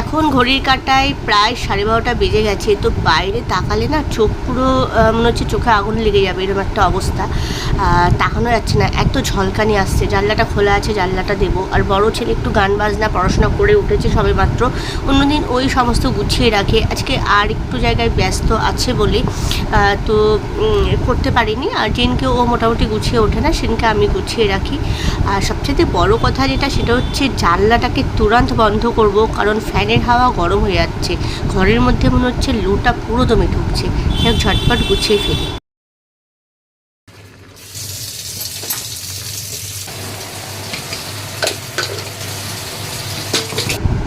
এখন ঘড়ির কাটায় প্রায় সাড়ে বারোটা বেজে গেছে, তো বাইরে তাকালে না চোখ পুরো মনে হচ্ছে চোখে আগুন লেগে যাবে, এরকম একটা অবস্থা। তাকানো যাচ্ছে না, এত ঝলকানি আসছে, জানলাটা খোলা আছে, জানলাটা দেবো। আর বড় ছেলে একটু গান বাজনা, পড়াশোনা করে উঠেছে সবে মাত্র। অন্যদিন ওই সমস্ত গুছিয়ে রাখে। আজকে আর একটু জায়গায় ব্যস্ত আছে বলে তো করতে পারিনি। আর যেদিনকে ও মোটামুটি গুছিয়ে ওঠে না সেদিনকে আমি গুছিয়ে রাখি। আর সবচেয়ে বড় কথা যেটা, সেটা হচ্ছে জানলাটাকে তুরন্ত বন্ধ করব, কারণ ফ্যানের হাওয়া গরম হয়ে যাচ্ছে। ঘরের মধ্যে মনে হচ্ছে লুটা পুরো দমে ঢুকছে। এক ঝটপট গুছিয়ে ফেলি।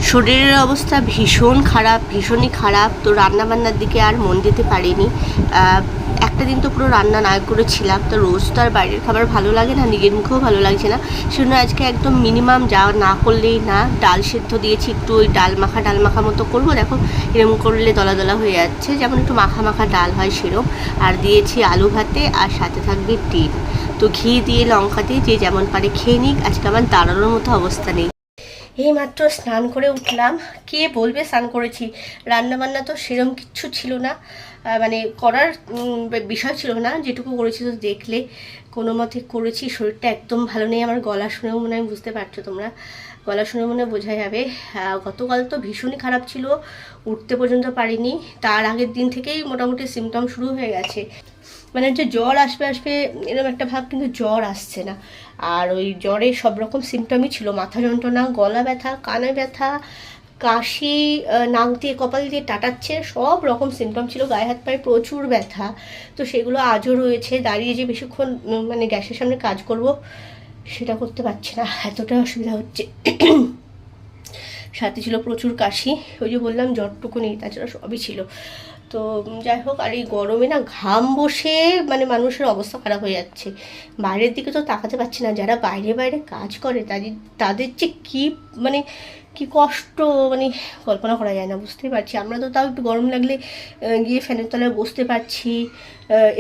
শরীরের অবস্থা ভীষণ খারাপ, ভীষণই খারাপ। তো রান্নাবান্নার দিকে আর মন দিতে পারিনি। একটা দিন তো পুরো রান্না না করেছিলাম তো রোজ তো আর বাইরের খাবার ভালো লাগে না, নিজের মুখেও ভালো লাগছে না। সেজন্য আজকে একদম মিনিমাম যা না করলেই না, ডাল সেদ্ধ দিয়েছি, একটু ওই ডাল মাখা ডাল মাখা মতো করব। দেখো, এরকম করলে দলা দলা হয়ে যাচ্ছে, যেমন একটু মাখা মাখা ডাল হয় সেরম আর দিয়েছি আলু ভাতে, আর সাথে থাকবে ডিম। তো ঘি দিয়ে, লঙ্কা দিয়ে যে যেমন পারে খেয়ে নিক, আজকে আমার দাঁড়ানোর মতো অবস্থা নেই। এই মাত্র স্নান করে উঠলাম। কে বলবে স্নান করেছি? রান্না বান্না তো সেরম কিচ্ছু ছিল না। মানে করার বিষয় ছিল না। যেটুকু করেছি তো দেখলে, কোনো মতে করেছি। শরীরটা একদম ভালো নেই। আমার গলা শুনেও মনে হয় বুঝতে পারছ তোমরা। গলা শুনে মনে বোঝা যাবে। গতকাল তো ভীষণই খারাপ ছিল। উঠতে পর্যন্ত পারিনি। তার আগের দিন থেকেই মোটামুটি সিমটম শুরু হয়ে গেছে। মানে হচ্ছে জ্বর আসবে আসবে, এরকম একটা ভাব, কিন্তু জ্বর আসছে না। আর ওই জ্বরে সব রকম সিমটমই ছিল। মাথা যন্ত্রণা, গলা ব্যথা, কানে ব্যথা কাশি নাক দিয়ে, কপাল দিয়ে টাটাচ্ছে, সব রকম সিমটম ছিল, গায়ে হাত পায়ে প্রচুর ব্যথা। তো সেগুলো আজও রয়েছে, দাঁড়িয়ে যে বেশিক্ষণ মানে গ্যাসের সামনে কাজ করব, সেটা করতে পারছি না এতটা অসুবিধা হচ্ছে। সাথে ছিল প্রচুর কাশি, ওই যে বললাম, জ্বরটুকু নেই, তাছাড়া সবই ছিল। তো যাই হোক, আর এই গরমে না ঘাম বসে মানে মানুষের অবস্থা খারাপ হয়ে যাচ্ছে। বাইরের দিকে তো তাকাতে পারছি না, যারা বাইরে বাইরে কাজ করে, তাদের তাদের যে কী মানে কি কষ্ট মানে কল্পনা করা যায় না, বুঝতেই পারছি। আমরা তো তাও একটু গরম লাগলে গিয়ে ফ্যানের তলায় বসতে পারছি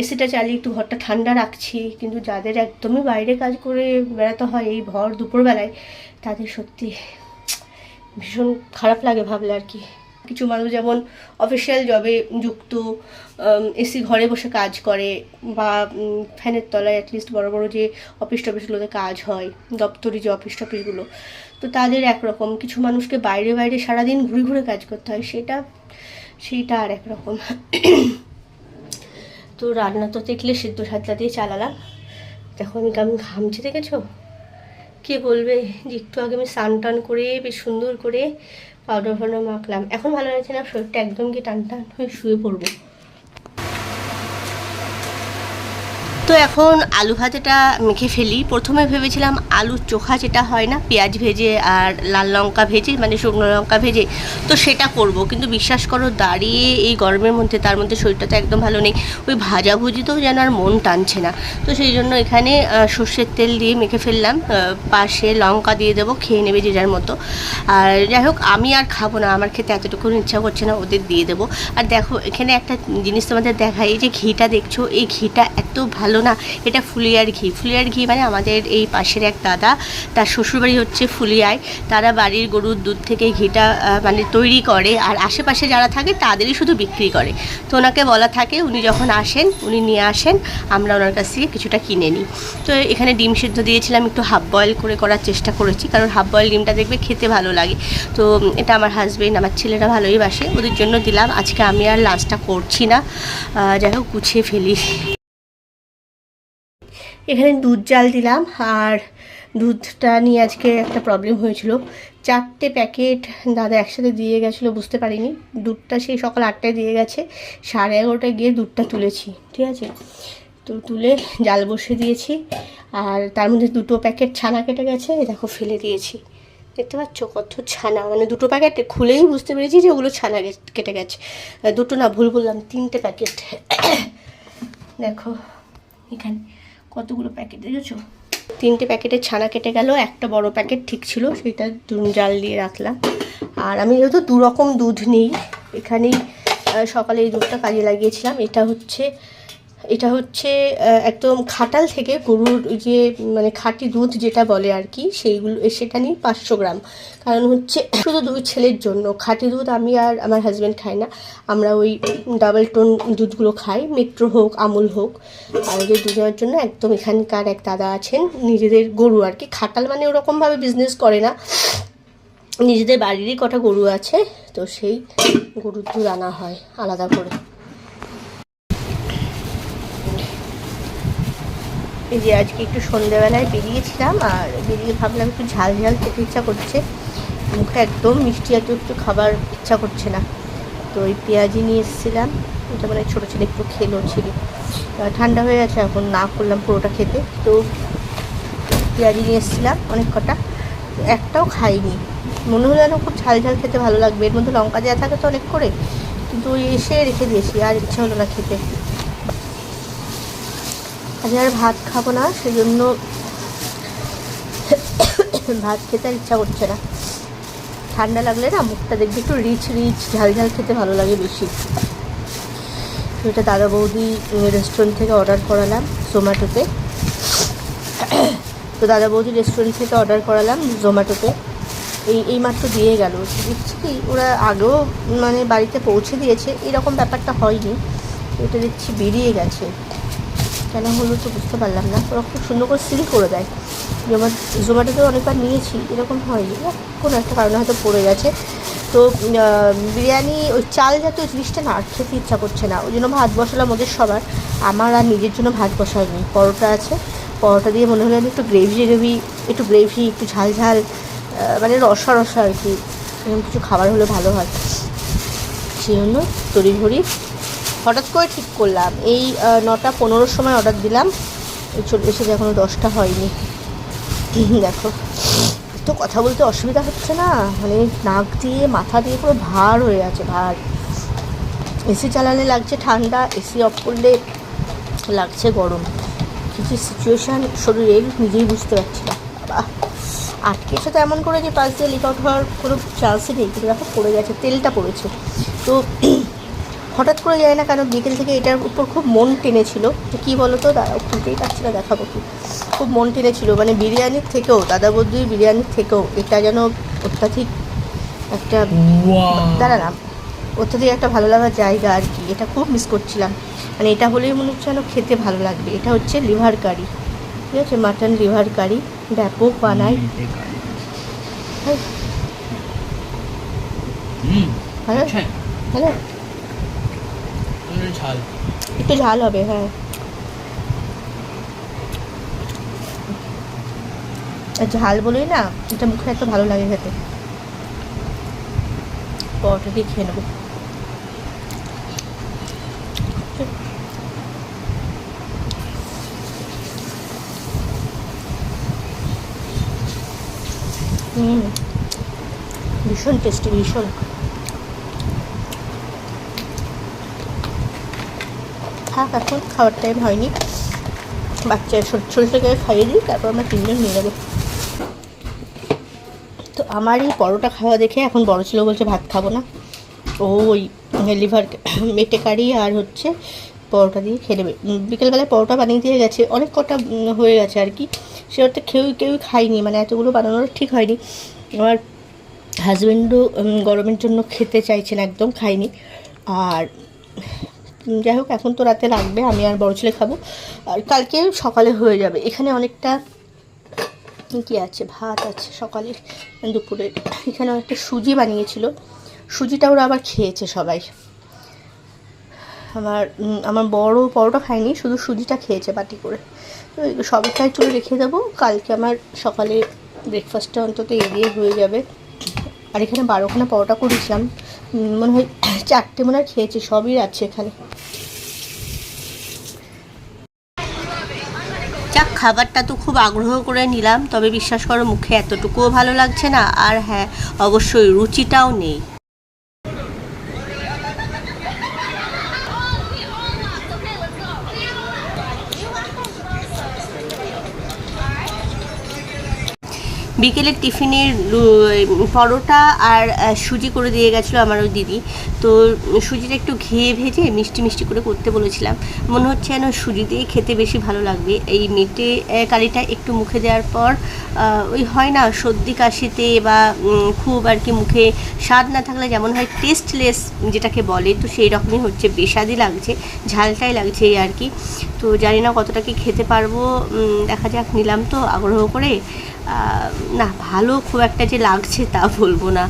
এসিটা চালিয়ে একটু ঘরটা ঠান্ডা রাখছি, কিন্তু যাদের একদমই বাইরে কাজ করে বেড়াতে হয় এই ভর দুপুরবেলায়, তাদের সত্যি ভীষণ খারাপ লাগে ভাবলে আর কি। কিছু মানুষ যেমন অফিসিয়াল জবে যুক্ত এসি ঘরে বসে কাজ করে বা ফ্যানের তলায় অ্যাটলিস্ট বড় বড় যে অফিস টফিসগুলোতে কাজ হয়, দপ্তরি যে অফিস টফিসগুলো তো তাদের একরকম। কিছু মানুষকে বাইরে বাইরে সারাদিন ঘুরে ঘুরে কাজ করতে হয়, সেটা সেইটা আর একরকম। তো রান্না তো দেখলে সিদ্ধ সাতলা দিয়ে চালালাম। দেখো আমি কেমন ঘামছি, দেখেছ? কে বলবে? যে একটু আগে আমি স্নান টান করে, বেশ সুন্দর করে পাউডার ফাউডার মাখলাম। এখন ভালো লাগছে না, শরীরটা একদম গিয়ে টান টান হয়ে শুয়ে পড়ব। তো এখন আলু ভাজাটা মেখে ফেলি। প্রথমে ভেবেছিলাম আলুর চোখা যেটা হয় না, পেঁয়াজ ভেজে আর লাল লঙ্কা ভেজে মানে শুকনো লঙ্কা ভেজে, তো সেটা করব। কিন্তু বিশ্বাস করো, দাঁড়িয়ে এই গরমের মধ্যে তার মধ্যে শরীরটা তো একদম ভালো নেই। ওই ভাজাভুজিতেও যেন আর মন টানছে না। তো সেই জন্য এখানে সর্ষের তেল দিয়ে মেখে ফেললাম। পাশে লঙ্কা দিয়ে দেবো, খেয়ে নেবে যে যার মতো। আর যাই হোক, আমি আর খাব না, আমার খেতে এতটুকু ইচ্ছা করছে না, ওদের দিয়ে দেবো। আর দেখো, এখানে একটা জিনিস তোমাদের দেখাই যে ঘিটা দেখছ, এই ঘিটা এত ভালো না, এটা ফুলিয়ার ঘি। ফুলিয়ার ঘি মানে আমাদের এই পাশের এক দাদা, তার শ্বশুরবাড়ি হচ্ছে ফুলিয়ায়। তারা বাড়ির গরুর দুধ থেকে ঘিটা মানে তৈরি করে আর আশেপাশে যারা থাকে তাদেরই শুধু বিক্রি করে। তো ওনাকে বলা থাকে, উনি যখন আসেন, উনি নিয়ে আসেন, আমরা ওনার কাছ থেকে কিছুটা কিনে নিই। তো এখানে ডিম সিদ্ধ দিয়েছিলাম, একটু হাফ বয়েল করে করার চেষ্টা করেছি, কারণ হাফ বয়েল ডিমটা দেখবে খেতে ভালো লাগে। তো এটা আমার হাজবেন্ড, আমার ছেলেরা ভালোই বাসে, ওদের জন্য দিলাম। আজকে আমি আর লাঞ্চটা করছি না। যাই হোক, গুছিয়ে ফেলি। এখানে দুধ জাল দিলাম আর দুধটা নিয়ে আজকে একটা প্রবলেম হয়েছিল। চারটে প্যাকেট দাদা একসাথে দিয়ে গেছিল, বুঝতে পারিনি। দুধটা সেই সকাল আটটায় দিয়ে গেছে, সাড়ে এগারোটায় গিয়ে দুধটা তুলেছি, ঠিক আছে? তো তুলে জাল বসে দিয়েছি আর তার মধ্যে দুটো প্যাকেট ছানা কেটে গেছে দেখো ফেলে দিয়েছি। দেখতে পাচ্ছ কত ছানা মানে দুটো প্যাকেট খুলেই বুঝতে পেরেছি যে ওগুলো ছানা কেটে গেছে। দুটো না, ভুল বললাম, তিনটে প্যাকেট দেখো, এখানে কতগুলো প্যাকেট দেখেছ? তিনটে প্যাকেটের ছানা কেটে গেল, একটা বড় প্যাকেট ঠিক ছিল সেটা জাল দিয়ে রাখলাম। আর আমি যেহেতু দুরকম দুধ নেই, এখানেই সকালে এই দুধটা কাজে লাগিয়েছিলাম, এটা হচ্ছে এটা হচ্ছে একদম খাটাল থেকে গরুর যে মানে খাঁটি দুধ যেটা বলে আর কি, সেইগুলো, সেটা নিয়ে পাঁচশো গ্রাম। কারণ হচ্ছে, শুধু দুই ছেলের জন্য। খাঁটি দুধ আমি আর আমার হাজব্যান্ড খাই না। আমরা ওই ডাবল টোন দুধগুলো খাই মেট্রো হোক, আমুল হোক। আর ওদের দুজনের জন্য একদম এখানকার এক দাদা আছেন, নিজেদের গরু আর কি। খাটাল মানে ওরকমভাবে বিজনেস করে না। নিজেদের বাড়িরই কটা গরু আছে, তো সেই গরুর দুধ আনা হয়, আলাদা করে। এই যে আজকে একটু সন্ধ্যেবেলায় বেরিয়েছিলাম আর বেরিয়ে ভাবলাম একটু ঝাল ঝাল খেতে ইচ্ছা করছে। মুখে একদম মিষ্টি এত একটু খাবার ইচ্ছা করছে না। তো ওই পেঁয়াজি নিয়ে এসেছিলাম। ওটা মানে ছোটো ছেলে একটু খেলো ছিল। ঠান্ডা হয়ে গেছে, এখন না করলাম পুরোটা খেতে। তো পেঁয়াজি নিয়ে এসেছিলাম অনেক কটা। একটাও খাইনি। মনে হলো যেন খুব ঝাল ঝাল খেতে ভালো লাগবে। এর মধ্যে লঙ্কা দেওয়া থাকে তো অনেক করে। কিন্তু এসে রেখে দিয়েছি, আর ইচ্ছা হলো না খেতে। আজ আর ভাত খাব না সেই জন্য ভাত খেতে আর ইচ্ছা করছে না। ঠান্ডা লাগলে না মুখটা দেখবে একটু রিচ রিচ, ঝাল ঝাল খেতে ভালো লাগে বেশি। এটা দাদা বৌদি রেস্টুরেন্ট থেকে অর্ডার করালাম জোম্যাটোতে। তো দাদা বৌদি রেস্টুরেন্ট থেকে অর্ডার করালাম জোম্যাটোতে। এই এই মাত্র দিয়ে গেল। দেখছি কি ওরা আগেও মানে বাড়িতে পৌঁছে দিয়েছে, এরকম ব্যাপারটা হয়নি। এটা দেখছি বেরিয়ে গেছে। কেন হলো তো বুঝতে পারলাম না। ওরা খুব সুন্দর করে সিল করে দেয়। জোম্যাটো, জোম্যাটোতে অনেকবার নিয়েছি, এরকম হয়নি। কোনো একটা কারণে হয়তো পড়ে গেছে। তো বিরিয়ানি, ওই চাল জাতীয় জিনিসটা না আর খেতে ইচ্ছা করছে না। ওই জন্য ভাত বসালাম ওদের সবার। আমার আর নিজের জন্য ভাত বসাইনি। পরোটা আছে। পরোটা দিয়ে মনে হলো আমি একটু গ্রেভি গ্রেভি একটু গ্রেভি একটু ঝাল ঝাল মানে রসা রসা আর কি। এরকম কিছু খাবার হলে ভালো হয়। সেই জন্য তড়িঘড়ি হঠাৎ করে ঠিক করলাম। এই নটা পনেরোর সময় অর্ডার দিলাম। এই চলে এসে এখনও দশটা হয়নি। দেখো। তো কথা বলতে অসুবিধা হচ্ছে না? মানে নাক দিয়ে, মাথা দিয়ে পুরো ভার হয়ে আছে, ভার। এসি চালালে লাগছে ঠান্ডা এসি অফ করলে লাগছে গরম। কিছু সিচুয়েশান শরীরের নিজেই বুঝতে পারছি না। আটকে সাথে এমন করে যে পাশ দিয়ে লিক আউট হওয়ার কোনো চান্সই নেই। কিন্তু দেখো, পড়ে গেছে, তেলটা পড়েছে। তো হঠাৎ করে যায় না কেন বিকেল থেকে এটার উপর খুব মন টেনেছিল। তো কী বলো তো দাদা খুলতেই পারছি না দেখাবো কি। খুব মন টেনেছিল। মানে বিরিয়ানির থেকেও দাদা বৌদির বিরিয়ানির থেকেও এটা যেন অত্যাধিক একটা দাঁড়া না অত্যাধিক একটা ভালো লাগার জায়গা আর কি। এটা খুব মিস করছিলাম। মানে এটা হলেই মনে হচ্ছে যেন খেতে ভালো লাগবে। এটা হচ্ছে লিভার কারি। ঠিক আছে? Mutton liver curry. ব্যাপক বানাই হ্যাঁ, হুম ভালো? আচ্ছা। ঝাল। একটু ঝাল হবে হ্যাঁ। ঝাল বলেই না, এটা মুখে এত ভালো লাগে খেতে। পরোটা দিয়ে খেয়ে নেব। ভীষণ টেস্টি ভীষণ। থাক এখন খাওয়ার টাইম হয়নি। বাচ্চা ছোটো ছোটোকে খাইয়ে দিই, তারপর আমরা তিনজন নিয়ে নেব। তো আমার এই পরোটা খাওয়া দেখে এখন বড় ছিল বলছে, ভাত খাব না। ও ওই লিভার মেটে কারি আর হচ্ছে পরোটা দিয়ে খেয়ে নেবে। বিকেলবেলায় পরোটা বানিয়ে দিয়ে গেছে। অনেক কটা হয়ে গেছে আর কি। সে অর্থে কেউ কেউ খায়নি মানে এতগুলো বানানোর ঠিক হয়নি। আমার হাজব্যান্ডও গরমের জন্য খেতে চাইছেন একদম খায়নি। আর যাই হোক, এখন তো রাতে লাগবে, আমি আর বড় ছেলে খাব। আর কালকে সকালে হয়ে যাবে। এখানে অনেকটা কী আছে? ভাত আছে সকালের দুপুরে। এখানে অনেকটা সুজি বানিয়েছিল। সুজিটা ওরা আবার খেয়েছে সবাই। আমার আমার বড় পরোটা খায়নি, শুধু সুজিটা খেয়েছে বাটি করে। তো সবটাই চলে রেখে দেবো। কালকে আমার সকালে ব্রেকফাস্টটা অন্তত এ দিয়ে হয়ে যাবে। আর এখানে বারোখানা পরোটা করেছিলাম। মনে হয় চারটে মনে হয় খেয়েছি, সবই আছে এখানে। যাক, খাবারটা তো খুব আগ্রহ করে নিলাম, তবে বিশ্বাস করো, মুখে এতটুকুও ভালো লাগছে না, আর হ্যাঁ অবশ্যই রুচিটাও নেই। বিকেলের টিফিনের পরোটা আর সুজি করে দিয়ে গেছিল আমার ওই দিদি। তো সুজিটা একটু ঘিয়ে ভেজে মিষ্টি মিষ্টি করে করতে বলেছিলাম। মনে হচ্ছে যেন সুজি দিয়ে খেতে বেশি ভালো লাগবে। এই মেটে কালিটা একটু মুখে দেওয়ার পর ওই হয় না, সর্দি, কাশিতে বা খুব আর কি মুখে স্বাদ না থাকলে যেমন হয় টেস্টলেস যেটাকে বলে, তো সেই রকমই হচ্ছে বেসাদি লাগছে, ঝালটাই লাগছে আর কি। তো জানি না কতটা কি খেতে পারব দেখা যাক, নিলাম তো আগ্রহ করে। না, ভালো খুব একটা যে লাগছে তা বলব না।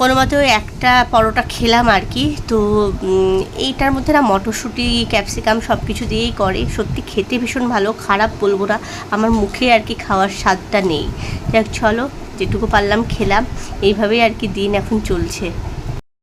কোনো মতে ওই একটা পরোটা খেলাম আর কি। তো এইটার মধ্যে না মটরশুঁটি, ক্যাপসিকাম সব কিছু দিয়েই করে। সত্যি খেতে ভীষণ ভালো, খারাপ বলব না। আমার মুখে আর কি খাওয়ার স্বাদটা নেই। যাক, চলো, যেটুকু পারলাম খেলাম। এইভাবেই আর কি দিন এখন চলছে।